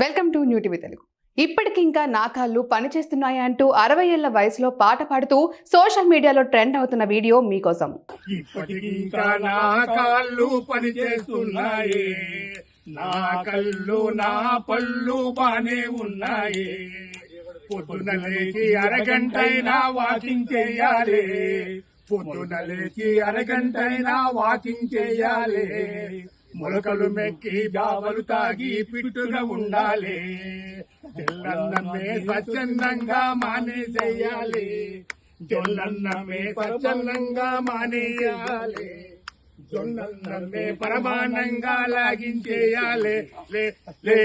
Welcome to new TV Telugu. ఇప్పటికి ఇంకా నాకాళ్ళు పనిచేస్తున్నాయా అంటూ అరవై ఏళ్ళ వయసులో పాట పాడుతూ సోషల్ మీడియాలో ట్రెండ్ అవుతున్న వీడియో మీకోసం. పని చేస్తున్నాయి. నా కళ్ళు నా పళ్ళు బానే ఉన్నాయి. పొద్దున లేచి అరగంటైనా వాకింగ్ చేయాలి. పొద్దున లేచి అరగంటైనా వాకింగ్ చేయాలి. మొలకలు మెక్కి బావలు తాగి పిట్టుగా ఉండాలి. తెల్లన్నమే స్వచ్ఛందంగా మానే చెయ్యాలి జొల్లన్నమే స్వచ్ఛందంగా మానేయాలి. జొన్నన్నమే పరమానంగా లాగించేయాలి. లే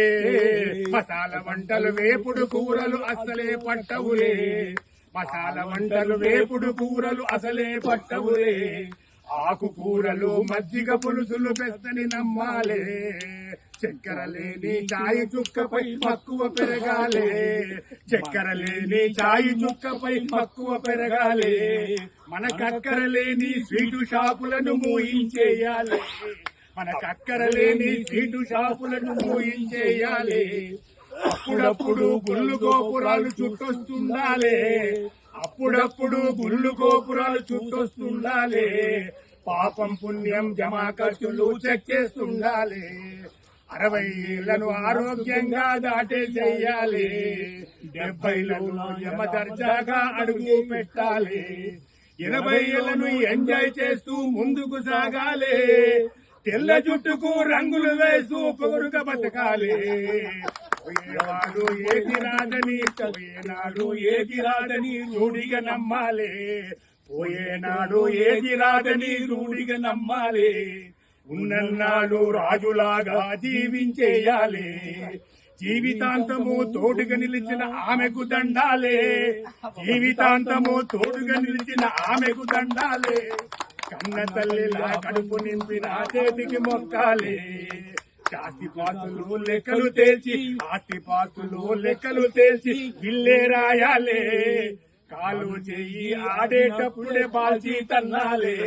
మసాల వంటలు వేపుడు కూరలు అసలే పట్టవులే. మసాల వంటలు వేపుడు కూరలు అసలే పట్టవులే. ఆకుకూరలు మజ్జిగ పులుసులు పెస్తని నమ్మాలే. చక్కెర లేని చాయి చుక్కపై మక్కువ పెరగాలే. చక్కెర లేని చాయి చుక్కపై మక్కువ పెరగాలే. మన కక్కర లేని స్వీటు షాపులను మూయించేయాలి. మన కక్కర లేని స్వీటు షాపులను మూయించేయాలి. అప్పుడప్పుడు గుళ్ళు గోపురాలు చుట్టొస్తుండాలే. అప్పుడప్పుడు గుళ్ళు గోపురాలు చుట్టొస్తుండాలి. పాపం పుణ్యం జమా ఖర్చులు చెక్ చేస్తుండాలి. అరవై ఏళ్ళను ఆరోగ్యంగా దాటే చెయ్యాలి. డెబ్బైలను యమ దర్జాగా అడుగు పెట్టాలి. ఎనభై ఏళ్ళను ఎంజాయ్ చేస్తూ ముందుకు సాగాలి. తెల్ల జుట్టుకు రంగులు వేసు పొగరుగా బతకాలి. పోయేవాడు ఏది రాదని పోయేనాడు ఏది రాదని రూఢిగా నమ్మాలి. పోయేనాడు ఏది రాదని రూఢిగా నమ్మాలి. ఉన్నన్నాడు రాజులాగా జీవించేయాలి. జీవితాంతము తోడుగా నిలిచిన ఆమెకు దండాలే. జీవితాంతము తోడుగా నిలిచిన ఆమెకు దండాలే. కన్న తల్లిలా కడుపు నింపిన చేతికి మొక్కాలి. ఆస్తి పాస్తులు లెక్కలు తేల్చి ఆస్తి పాస్తులు లెక్కలు తేల్చి ఇల్లే రాయాలే. కాలు చెయ్యి ఆడేటప్పుడే బాల్చి తన్నాలే.